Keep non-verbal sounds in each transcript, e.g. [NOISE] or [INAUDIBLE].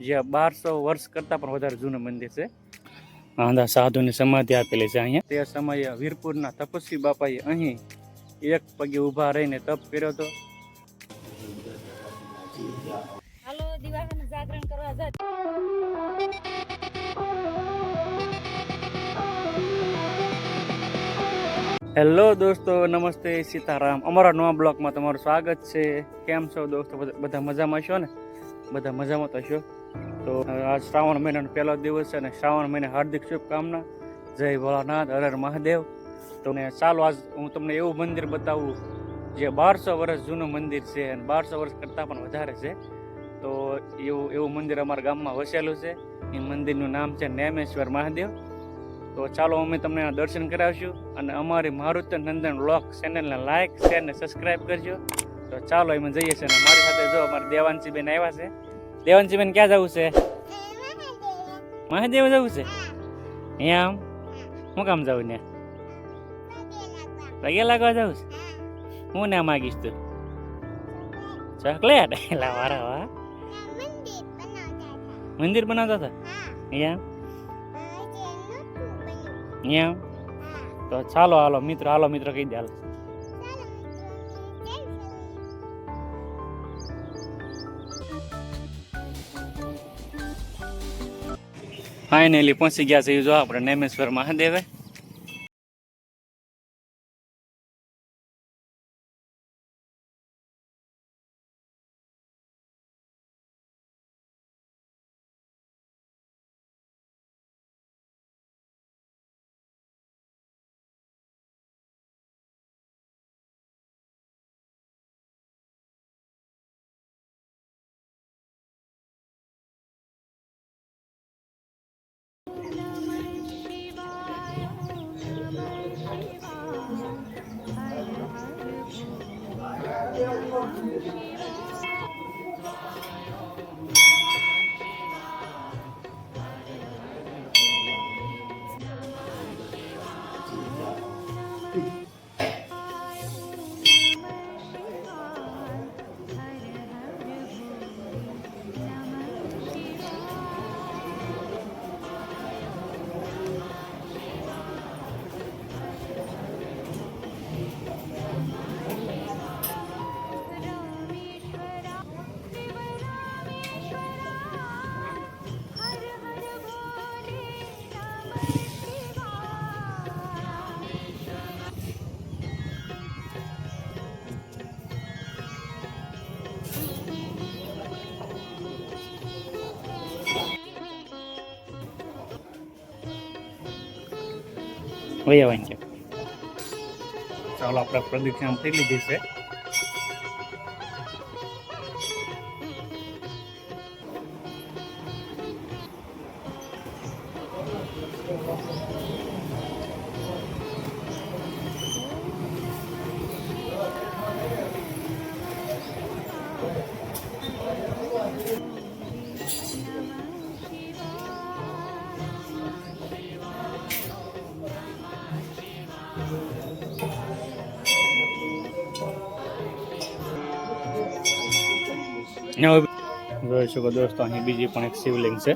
જે બારસો વર્ષ કરતાં પણ વધારે જૂનું મંદિર છે. આંધા સાધુને સમાધિ આપેલી છે અહીંયા. તે સમયે વીરપુરના તપસ્વી બાપાએ અહીં એક પગે ઊભા રહીને તપ કર્યો હતો. હાલો દિવાળીનું જાગરણ કરવા હેલો દોસ્તો નમસ્તે સીતારામ. અમારા નવા બ્લોગમાં તમારું સ્વાગત છે. કેમ છો દોસ્તો? બધા બધા મજામાં છો ને? બધા મજામાં તો છો? તો આ શ્રાવણ મહિનાનો પહેલો દિવસ છે અને શ્રાવણ મહિને હાર્દિક શુભકામના. જય ભોળાનાથ, હર હર મહાદેવ. તો ને ચાલો આજ હું તમને એવું મંદિર બતાવું જે બારસો વર્ષ જૂનું મંદિર છે અને બારસો વર્ષ કરતાં પણ વધારે છે. તો એવું એવું મંદિર અમારા ગામમાં વસેલું છે. એ મંદિરનું નામ છે નેમેશ્વર મહાદેવ. તો ચાલો અમે તમને દર્શન કરાવશું અને અમારી મારુતિ નંદન બ્લોગ ચેનલને લાઇક શેર ને સબસ્ક્રાઇબ કરજો. તો ચાલો એમાં જઈએ છીએ અને મારી સાથે જો અમારા દેવાંશી બેન આવ્યા છે. દેવાંશી બેન ક્યાં જવું છે? મહાદેવ જવું છે? અહીંયા આમ? હું કામ જવું ને? પગે લાગવા જવું છે? હું ના માગીશ તું. ચોકલેટ? [LAUGHS] એલા વારા વાહ. મંદિર બનાવતા હતા? અહીંયા અહીંયા તો ચાલો હાલો મિત્રો હાલો મિત્ર કહી દે હાલો. ફાઇનલી પહોંચી ગયા છે. જો આપણે નેમેશ્વર મહાદેવે. વહી આવવાની છે ચાલો આપણે પ્રદક્ષિણા કરી લીધી છે. જોઈ શકો દોસ્તો અહીં બીજી પણ એક શિવલિંગ છે.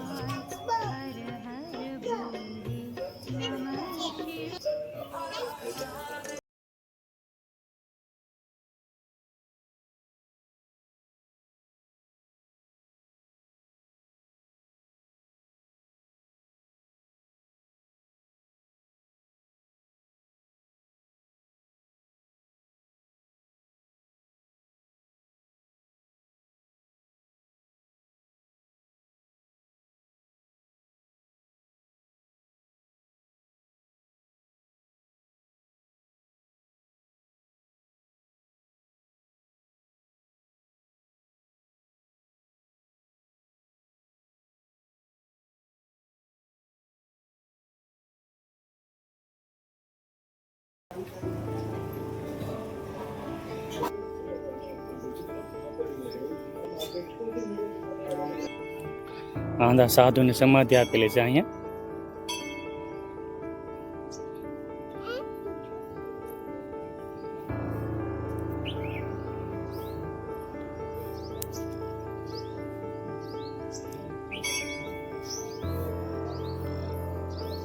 આંધા સાધુની સમાધિ આપેલી છે અહીંયા.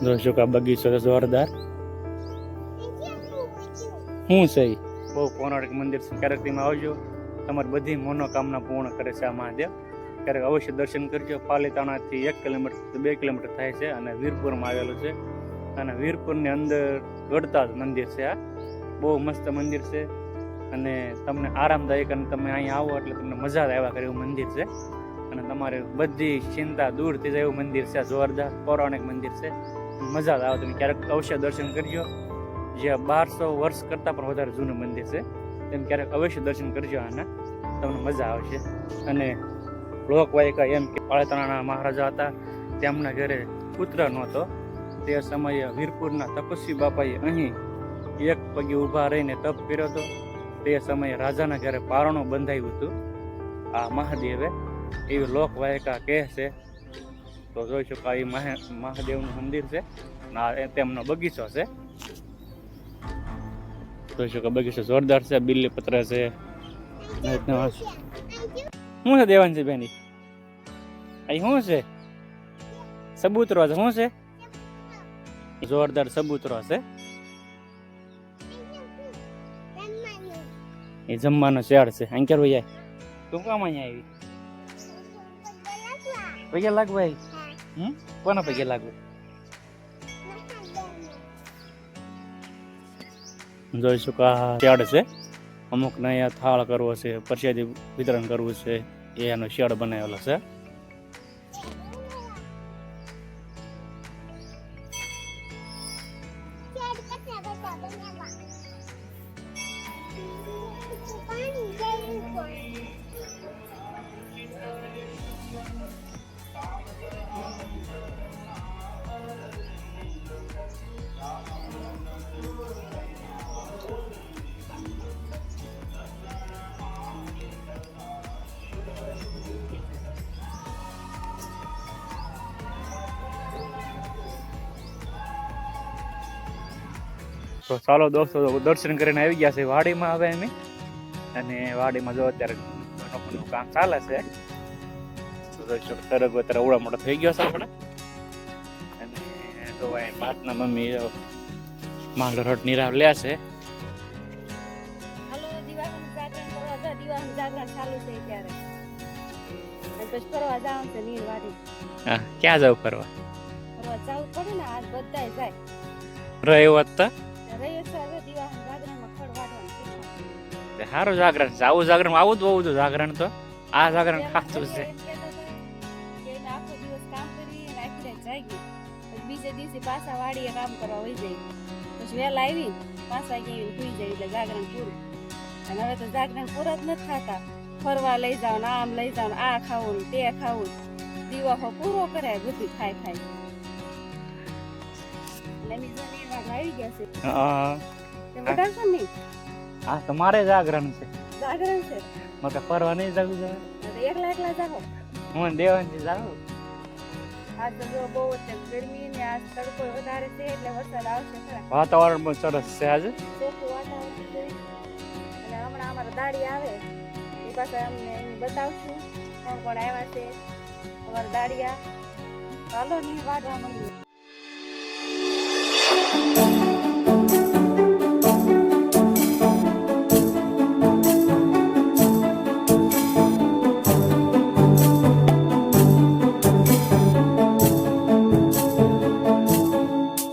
જોશો કે આ બગીચો જોરદાર. શું છે બહુ પૌરાણિક મંદિર છે. ક્યારેક તમે આવજો. તમારી બધી મનોકામના પૂર્ણ કરે છે આ મહાદેવ. ક્યારેક અવશ્ય દર્શન કરજો. પાલીતાણાથી એક કિલોમીટર બે કિલોમીટર થાય છે અને વીરપુરમાં આવેલું છે. અને વીરપુરની અંદર ગઢતા મંદિર છે આ. બહુ મસ્ત મંદિર છે. અને તમને આરામદાયક અને તમે અહીંયા આવો એટલે તમને મજા આવ્યા કરે એવું મંદિર છે. અને તમારે બધી ચિંતા દૂર થઈ જાય એવું મંદિર છે આ જોરદાર, પૌરાણિક મંદિર છે. મજા જ આવે. તમે ક્યારેક અવશ્ય દર્શન કરજો. જે બારસો વર્ષ કરતાં પણ વધારે જૂનું મંદિર છે. તેમ ક્યારેક અવશ્ય દર્શન કરજો આના. તમને મજા આવશે. અને લોકવાયકા એમ કે પાળેતણાના મહારાજા હતા. તેમના ઘરે પુત્ર નહોતો. તે સમયે વીરપુરના તપસ્વી બાપાએ અહીં એક પગે ઊભા રહીને તપ કર્યો હતો. તે સમયે રાજાના ઘરે પારણું બંધાયું હતું. આ મહાદેવે એવી લોકવાયકા કહે છે. તો જોઈ શકો આ મહાદેવનું મંદિર છે. તેમનો બગીચો છે. જોઈ શકો બગીચો જોરદાર છે? બિલ્લી પત્ર છે. શું છે દેવાંશી બેની? અહીં શું છે? સબૂતરો છે. શું છે? જોરદાર સબૂતરો છે. એ જમવાનો શેડ છે. અહીં ક્યારે જાય તું કામ અહીંયા આવી? પૈયા લાગવા આવી? હમ? કોના પૈયા લાગવું? જોઈ શકો આ શેડ છે. અમુકને અહીંયા થાળ કરવો છે, પ્રસાદી વિતરણ કરવું છે, એ એનો શેડ બનાવેલો છે. તો ચાલો દોસ્તો દર્શન કરીને આવી ગયા છે વાડીમાં હવે અમે. અને વાડીમાં જો અત્યારે ઘણું કામ ચાલે છે. તરગ અત્યારે ઉડા મોટા થઈ ગયો છે આપણે. અને તો ભાઈ પાટના મમ્મી માંગલો રોડ નિરાવ લે છે. હાલો દિવાળીનું જાગરણ કરવા સારું જાગરણ આવું જાગરણ આવું જ હોવું જાગરણ તો. આ જાગરણ ખાતું છે. બીજે દિવસે પાછા વાડીએ કામ કરવા વહી જાય પછી વહેલા આવી પાછા ગયા સુઈ જાય એટલે જાગરણ પૂરું. અને હવે તો જાગરણ પૂરા જ નથી થતા. ફરવા લઈ ને આમ લઈ જાવ ને આ ખાવું ને તે ખાવું. દીવાહો પૂરો કરે બધું ખાય ખાય. એટલે આવી ગયા છે. વધારશો નહીં? આ તમારે જાગરણ છે. જાગરણ છે? મતલબ ફરવા નહીં જવું છે. એકલા એકલા જાઓ. હું દેવાંશી જાઉં. તો જો બહુ છે ગરમી ને આજ તડકો વધારે છે એટલે વરસાદ આવશે ખરા. વાતાવરણ પણ સરસ છે આજે. ચોખ્ખું વાતાવરણ છે અને હમણાં અમારા દાડી આવે. એ પાસે અમને બતાવશું. કોણ કોણ આવ્યા છે? અમારા દાડિયા. ચાલો નહીં વાડવા માંડીએ